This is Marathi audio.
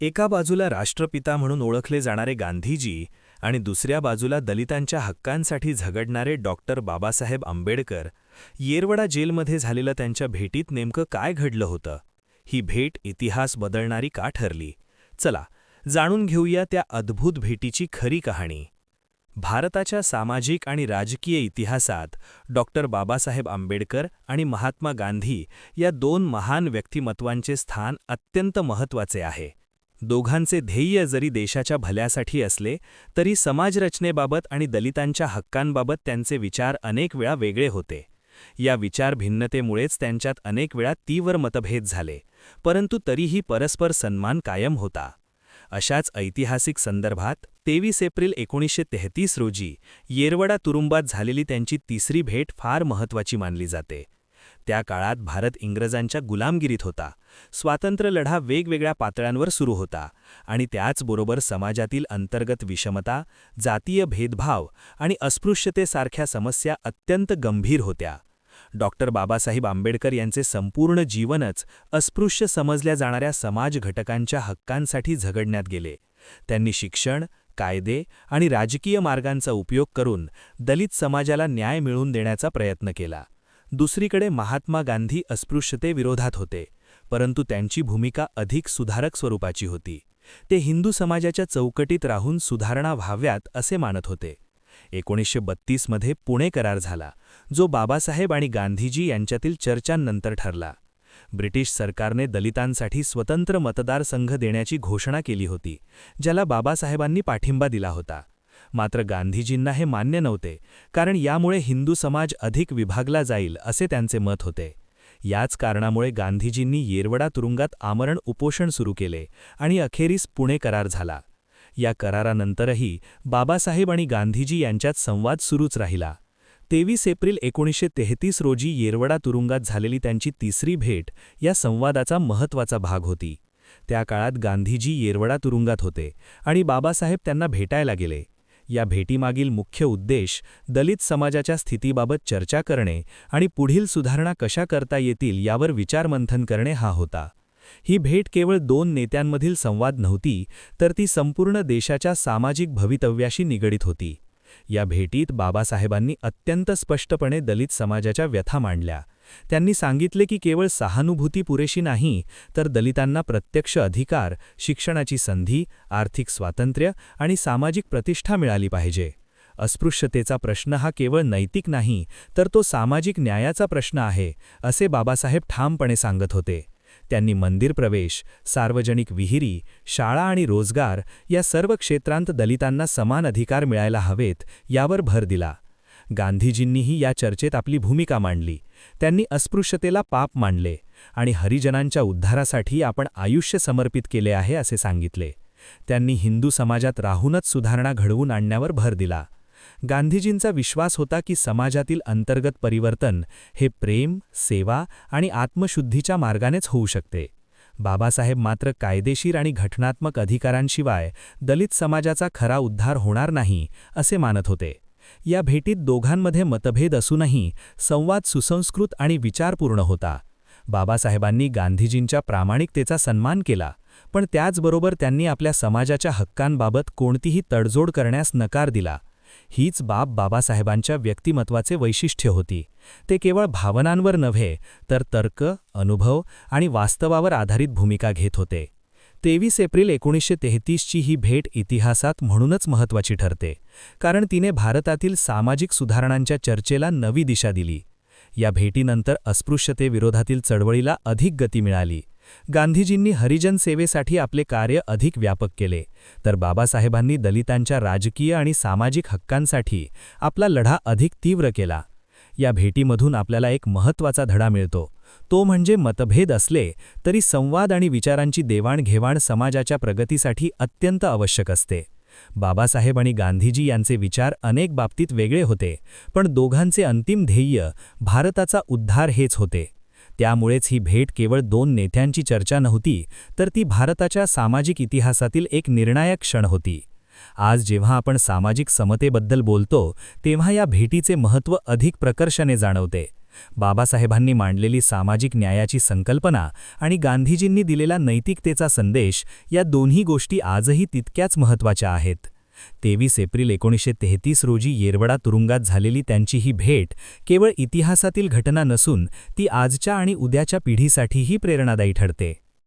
एका बाजूला राष्ट्रपिता म्हणून ओळखले जाणारे गांधीजी आणि दुसऱ्या बाजूला दलितांच्या हक्कांसाठी झगडणारे डॉक्टर बाबासाहेब आंबेडकर येरवडा जेलमध्ये झालेलं त्यांच्या भेटीत नेमकं काय घडलं होतं? ही भेट इतिहास बदलणारी का ठरली? चला जाणून घेऊया त्या अद्भुत भेटीची खरी कहाणी. भारताच्या सामाजिक आणि राजकीय इतिहासात डॉक्टर बाबासाहेब आंबेडकर आणि महात्मा गांधी या दोन महान व्यक्तिमत्वांचे स्थान अत्यंत महत्त्वाचे आहे. दोघांचे ध्येय जरी देशाच्या भल्यासाठी असले तरी समाजरचनेबाबत आणि दलितांच्या हक्कांबाबत त्यांचे विचार अनेक वेळा वेगळे होते. या विचार भिन्नतेमुळेच त्यांच्यात अनेक वेळा तीव्र मतभेद झाले परंतु तरीही परस्पर सन्मान कायम होता. अशाच ऐतिहासिक संदर्भात तेवीस एप्रिल एकोणीसशे तेहतीस रोजी येरवडा तुरुंबात झालेली त्यांची तिसरी भेट फार महत्त्वाची मानली जाते. त्या काळात भारत इंग्रजांच्या गुलामगिरीत होता. स्वातंत्र्य लढा वेगवेगळ्या पातळ्यांवर सुरू होता आणि त्याचबरोबर समाजातील अंतर्गत विषमता जातीय भेदभाव आणि अस्पृश्यतेसारख्या समस्या अत्यंत गंभीर होत्या. डॉक्टर बाबासाहेब आंबेडकर यांचे संपूर्ण जीवनच अस्पृश्य समजल्या जाणाऱ्या समाज घटकांच्या हक्कांसाठी झगडण्यात गेले. त्यांनी शिक्षण कायदे आणि राजकीय मार्गांचा उपयोग करून दलित समाजाला न्याय मिळवून देण्याचा प्रयत्न केला. दुसरीकडे महात्मा गांधी अस्पृश्यतेविरोधात होते परंतु त्यांची भूमिका अधिक सुधारक स्वरूपाची होती. ते हिंदू समाजाच्या चौकटीत राहून सुधारणा व्हाव्यात असे मानत होते. एकोणीसशे बत्तीसमध्ये पुणे करार झाला जो बाबासाहेब आणि गांधीजी यांच्यातील चर्चांनंतर ठरला. ब्रिटिश सरकारने दलितांसाठी स्वतंत्र मतदारसंघ देण्याची घोषणा केली होती ज्याला बाबासाहेबांनी पाठिंबा दिला होता. मात्र गांधीजींना हे मान्य नव्हते कारण यामुळे हिंदू समाज अधिक विभागला जाईल असे त्यांचे मत होते. याच कारणामुळे गांधीजींनी येरवडा तुरुंगात आमरण उपोषण सुरू केले आणि अखेरीस पुणे करार झाला. या करारानंतरही बाबासाहेब आणि गांधीजी यांच्यात संवाद सुरूच राहिला. तेवीस एप्रिल एकोणीसशे तेहतीस रोजी येरवडा तुरुंगात झालेली त्यांची तिसरी भेट या संवादाचा महत्त्वाचा भाग होती. त्या काळात गांधीजी येरवडा तुरुंगात होते आणि बाबासाहेब त्यांना भेटायला गेले. या भेटीमागील मुख्य उद्देश दलित समाजाच्या स्थितीबाबत चर्चा करणे आणि पुढील सुधारणा कशा करता येतील यावर विचारमंथन करणे हा होता. ही भेट केवळ दोन नेत्यांमधील संवाद नव्हती तर ती संपूर्ण देशाच्या सामाजिक भवितव्याशी निगडीत होती. या भेटीत बाबासाहेबांनी अत्यंत स्पष्टपणे दलित समाजाच्या व्यथा मांडल्या. त्यांनी सांगितले की केवळ सहानुभूती पुरेशी नाही तर दलितांना प्रत्यक्ष अधिकार शिक्षणाची संधी आर्थिक स्वातंत्र्य आणि सामाजिक प्रतिष्ठा मिळाली पाहिजे. अस्पृश्यतेचा प्रश्न हा केवळ नैतिक नाही तर तो सामाजिक न्यायाचा प्रश्न आहे असे बाबासाहेब ठामपणे सांगत होते. त्यांनी मंदिर प्रवेश सार्वजनिक विहिरी शाळा आणि रोजगार या सर्व क्षेत्रांत दलितांना समान अधिकार मिळायला हवेत यावर भर दिला. गांधीजींनीही या चर्चेत आपली भूमिका मांडली. त्यांनी अस्पृश्यतेला पाप मांडले आणि हरिजनांच्या उद्धारासाठी आपण आयुष्य समर्पित केले आहे असे सांगितले. त्यांनी हिंदू समाजात राहूनच सुधारणा घडवून आणण्यावर भर दिला. गांधीजींचा विश्वास होता की समाजातील अंतर्गत परिवर्तन हे प्रेम सेवा आणि आत्मशुद्धीच्या मार्गानेच होऊ शकते. बाबासाहेब मात्र कायदेशीर आणि घटनात्मक अधिकारांशिवाय दलित समाजाचा खरा उद्धार होणार नाही असे मानत होते. या भेटीत दोघांमध्ये मतभेद असूनही संवाद सुसंस्कृत आणि विचारपूर्ण होता. बाबासाहेबांनी गांधीजींच्या प्रामाणिकतेचा सन्मान केला पण त्याचबरोबर त्यांनी आपल्या समाजाच्या हक्कांबाबत कोणतीही तडजोड करण्यास नकार दिला. हीच बाब बाबासाहेबांच्या व्यक्तिमत्वाचे वैशिष्ट्य होती. ते केवळ भावनांवर नव्हे तर तर्क अनुभव आणि वास्तवावर आधारित भूमिका घेत होते. तेवीस एप्रिल एकोणीसशे तेहतीसची ही भेट इतिहासात म्हणूनच महत्त्वाची ठरते कारण तिने भारतातील सामाजिक सुधारणांच्या चर्चेला नवी दिशा दिली. या भेटीनंतर अस्पृश्यतेविरोधातील चळवळीला अधिक गती मिळाली. गांधीजींनी हरिजन सेवेसाठी आपले कार्य अधिक व्यापक केले तर बाबासाहेबांनी दलितांच्या राजकीय आणि सामाजिक हक्कांसाठी आपला लढा अधिक तीव्र केला. या भेटीमधून आपल्याला एक महत्त्वाचा धडा मिळतो. तो म्हणजे मतभेद असले तरी संवाद आणि विचारांची देवाणघेवाण समाजाच्या प्रगतीसाठी अत्यंत आवश्यक असते. बाबासाहेब आणि गांधीजी यांचे विचार अनेक बाबतीत वेगळे होते पण दोघांचे अंतिम ध्येय भारताचा उद्धार हेच होते. त्यामुळेच ही भेट केवळ दोन नेत्यांची चर्चा नव्हती तर ती भारताच्या सामाजिक इतिहासातील एक निर्णायक क्षण होती. आज जेव्हा आपण सामाजिक समतेबद्दल बोलतो तेव्हा या भेटीचे महत्त्व अधिक प्रकर्षाने जाणवते. बाबासाहेबांनी मांडलेली सामाजिक न्यायाची संकल्पना आणि गांधीजींनी दिलेला नैतिकतेचा संदेश या दोन्ही गोष्टी आजही तितक्याच महत्त्वाच्या आहेत. तेवीस एप्रिल एकोणीसशे तेहतीस रोजी येरवडा तुरुंगात झालेली त्यांची ही भेट केवळ इतिहासातील घटना नसून ती आजच्या आणि उद्याच्या पिढीसाठीही प्रेरणादायी ठरते.